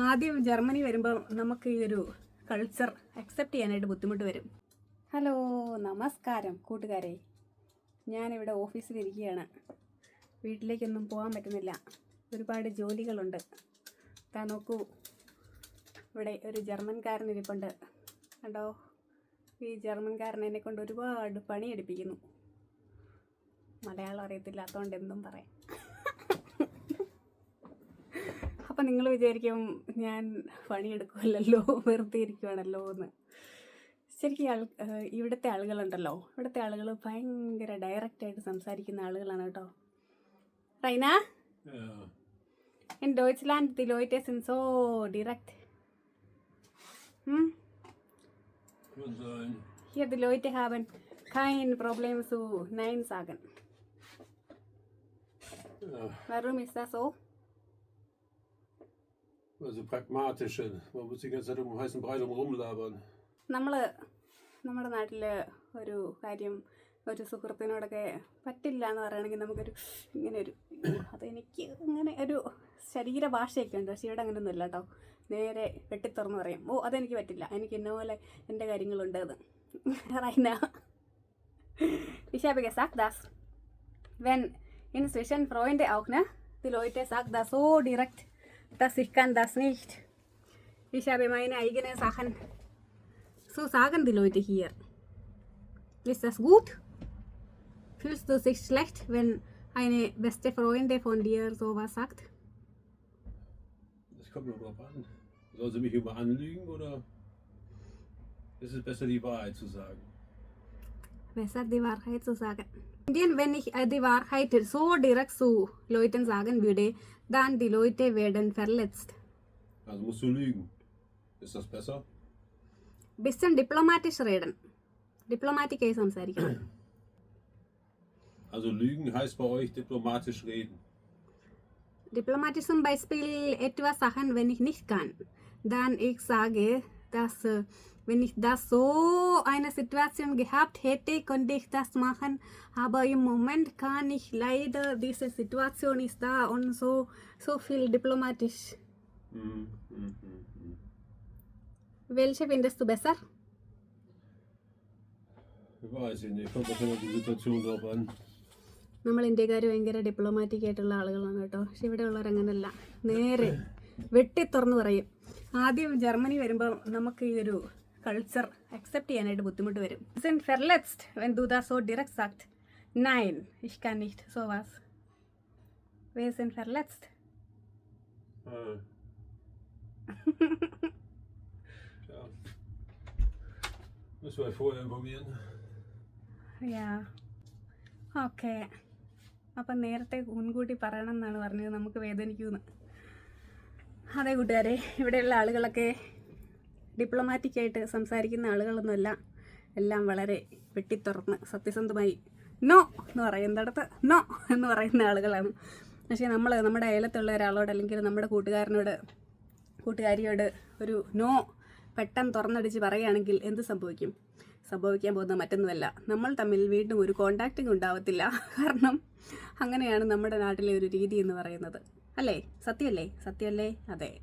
ആദ്യം ജർമ്മനി വരുമ്പോൾ നമുക്ക് ഈ ഒരു കൾച്ചർ അക്സെപ്റ്റ് ചെയ്യാനായിട്ട് ബുദ്ധിമുട്ട് വരും. ഹലോ നമസ്കാരം കൂട്ടുകാരെ. ഞാനിവിടെ ഓഫീസിലിരിക്കുകയാണ്. വീട്ടിലേക്കൊന്നും പോകാൻ പറ്റുന്നില്ല. ഒരുപാട് ജോലികളുണ്ട്. താ നോക്കൂ. ഇവിടെ ഒരു ജർമ്മൻകാരൻ ഇരിപ്പുണ്ട്. കണ്ടോ? ഈ ജർമ്മൻകാരൻ എന്നെ കൊണ്ട് ഒരുപാട് പണിയെടുപ്പിക്കുന്നു. മലയാളം അറിയത്തില്ലാത്തതുകൊണ്ട് എന്തും പറയാം. അപ്പം നിങ്ങൾ വിചാരിക്കും ഞാൻ പണിയെടുക്കുമല്ലോ വെറുതെ ഇരിക്കുവാണല്ലോ എന്ന് ശരിക്കും ആൾ ഇവിടുത്തെ ആളുകളുണ്ടല്ലോ. ഇവിടുത്തെ ആളുകൾ ഭയങ്കര ഡയറക്റ്റായിട്ട് സംസാരിക്കുന്ന ആളുകളാണ് കേട്ടോ. റൈന? ഡോയ്ച്ലാൻഡ് ദി ലോയിറ്റേ സിൻസോ ഡിറക്റ്റ് ദി ലോയിറ്റ് ഹാവൻ ഖൈൻ പ്രോബ്ലംസു നയൻ സാഗൻ വെറും മിസ്സാസോ also pragmatisch. Man muss die ganze Zeit um heißen Brei rumlabern. നമ്മുടെ നാട്ടിൽ ഒരു കാര്യം ഒരു സുഹൃത്തിനോടൊക്കെ പറ്റില്ല എന്ന് പറയുകയാണെങ്കിൽ നമുക്കൊരു ഇങ്ങനെ ഒരു അത് അതെനിക്ക് ഇങ്ങനെ ഒരു ശരീരഭാഷയൊക്കെ ഉണ്ട്. പക്ഷേ ഇവിടെ അങ്ങനെയൊന്നും ഇല്ല കേട്ടോ. നേരെ വെട്ടിത്തുറന്ന് പറയും ഓ അതെനിക്ക് പറ്റില്ല. എനിക്ക് ഇന്ന പോലെ എന്റെ കാര്യങ്ങളുണ്ട് അത്. Rhine. Ich habe gesagt, dass wenn Das Freunde auch, ne, die Leute sagen das dass ich kann das nicht. Ich habe meine eigenen Sachen so sagen die Leute hier. Ist das gut? Fühlst du dich schlecht, wenn eine beste Freundin von dir sowas sagt? Das kommt nur drauf an. Soll sie mich immer anlügen oder ist es besser, die Wahrheit zu sagen? Besser die Wahrheit zu sagen. Indien, wenn ich äh, die Wahrheit so direkt zu Leuten sagen würde, dann die Leute werden verletzt. Also musst du lügen. Ist das besser? Bisschen diplomatisch reden. ഡിപ്ലോമാറ്റിക്കായി സംസാരിക്കണം Also lügen heißt bei euch diplomatisch reden. Diplomatisch zum Beispiel etwas Sachen, wenn ich nicht kann. Dann ich sage, dass äh, wenn ich das so eine Situation gehabt hätte, könnte ich das machen. Aber im Moment kann ich leider, diese Situation ist da und so, so viel diplomatisch. Mhm, mhm, mhm. Welche findest du besser? Weiß ich nicht. Kommt auf die Situation drauf an. നമ്മൾ ഇന്ത്യക്കാർ ഭയങ്കര diplomatic ആയിട്ടുള്ള ആളുകളാണ് കേട്ടോ പക്ഷെ ഇവിടെ ഉള്ളവർ അങ്ങനല്ല നേരെ വെട്ടി തുറന്നു പറയും ആദ്യം ജർമ്മനി വരുമ്പോൾ നമുക്ക് ഈ ഒരു കൾച്ചർ അക്സെപ്റ്റ് ചെയ്യാനായിട്ട് ബുദ്ധിമുട്ട് വരും. ഫെർലെസ്റ്റ് വെൻ ദൂ ദോ ഡിറക്സ് ആക്ട് നയൻ ഇഷ് കാൻ ഇഷ്ട സോ വാസ് വേ സെൻ ഫെർലെസ്റ്റ് ഓക്കെ അപ്പൊ നേരത്തെ മുൻകൂട്ടി പറയണം എന്നാണ് പറഞ്ഞത്. നമുക്ക് വേദനിക്കുന്നു. അതെ കൂട്ടുകാരെ ഇവിടെയുള്ള ആളുകളൊക്കെ ഡിപ്ലോമാറ്റിക് ആയിട്ട് സംസാരിക്കുന്ന ആളുകളൊന്നുമല്ല. എല്ലാം വളരെ വെട്ടിത്തുറന്ന് സത്യസന്ധമായി നോ എന്ന് പറയുന്നിടത്ത് നോ എന്ന് പറയുന്ന ആളുകളാണ്. പക്ഷേ നമ്മൾ നമ്മുടെ അയലത്തുള്ള ഒരാളോട് അല്ലെങ്കിൽ നമ്മുടെ കൂട്ടുകാരനോട് കൂട്ടുകാരിയോട് ഒരു നോ പെട്ടെന്ന് തുറന്നടിച്ച് പറയുകയാണെങ്കിൽ എന്ത് സംഭവിക്കും? സംഭവിക്കാൻ പോകുന്ന മറ്റൊന്നുമല്ല. നമ്മൾ തമ്മിൽ വീണ്ടും ഒരു കോണ്ടാക്റ്റിംഗ് ഉണ്ടാവത്തില്ല. കാരണം അങ്ങനെയാണ് നമ്മുടെ നാട്ടിലെ ഒരു രീതി എന്ന് പറയുന്നത്. അല്ലേ? സത്യമല്ലേ? സത്യമല്ലേ? അതെ.